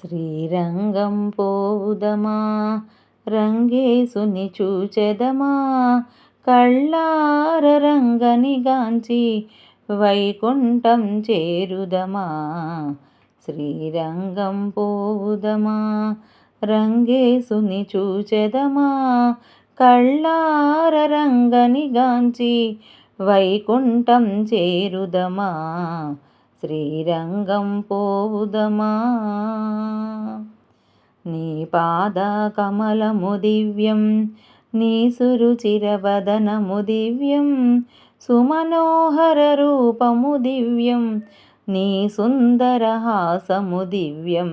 శ్రీరంగం పోవుదమా? రంగేసుని చూచెదమా? కళ్ళార రంగని గాంచి వైకుంఠం చేరుదమా? శ్రీరంగం పోవుదమా? రంగేసుని చూచెదమా? కళ్ళార రంగని గాంచి వైకుంఠం చేరుదమా? శ్రీరంగం పోవుదమా? నీ పాద కమలము దివ్యం నీ సురుచిరవదనము దివ్యం సుమనోహర రూపము దివ్యం నీ సుందరహాసము దివ్యం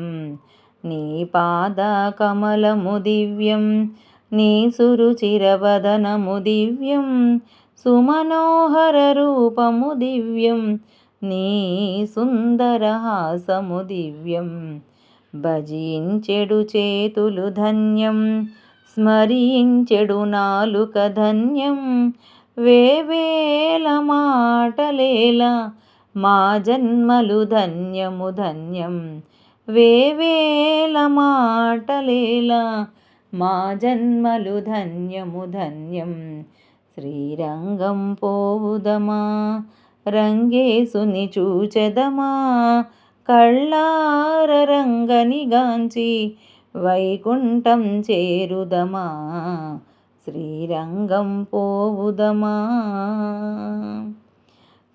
నీ పాద కమలము దివ్యం నీ సురుచిరవదనము దివ్యం సుమనోహర రూపము దివ్యం నీ సుందరహాసము దివ్యం. భజించెడు చేతులు ధన్యం. స్మరించెడు నాలుక ధన్యం. వేవేల మాటలేలా మా జన్మలు ధన్యము ధన్యం. వేవేల మాటలేలా మా జన్మలు ధన్యము ధన్యం. శ్రీరంగం పోవుదమా? రంగేసుని చూచెదమా? కళ్ళార రంగని గాంచి వైకుంఠం చేరుదమా? శ్రీరంగం పోవుదమా?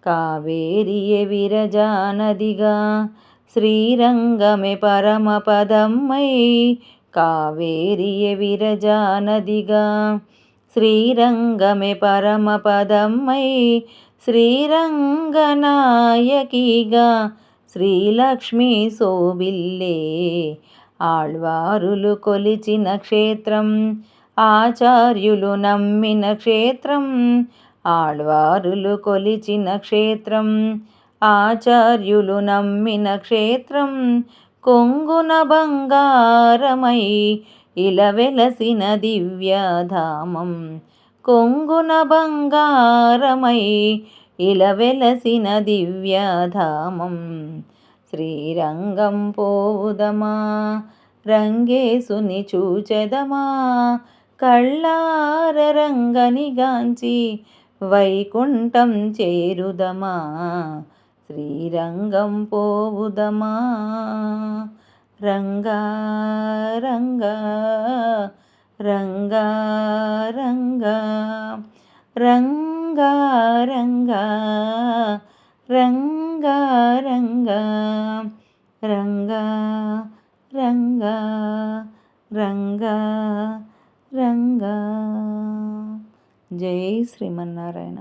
కావేరియ విరజానదిగా శ్రీరంగమే పరమపదమ్మై కావేరియ విరజానదిగా శ్రీరంగమే పరమపదమ్మై శ్రీరంగనాయకిగా శ్రీలక్ష్మి సోబిల్లే ఆళ్వారులు కొలిచిన క్షేత్రం ఆచార్యులు నమ్మిన క్షేత్రం ఆళ్వారులు కొలిచిన క్షేత్రం ఆచార్యులు నమ్మిన క్షేత్రం కొంగున బంగారమై ఇలా వెలసిన దివ్యధామం కొంగున బంగారమై ఇలవెలసిన దివ్యధామం. శ్రీరంగం పోదమా రంగేసుని చూచెదమా కళ్ళార రంగని గాంచి వైకుంఠం చేరుదమా. శ్రీరంగం పోవుదమా రంగా రంగా రంగా రంగా రంగా రంగా రంగా రంగా రంగా రంగా రంగా రంగా. జై శ్రీమన్నారాయణ.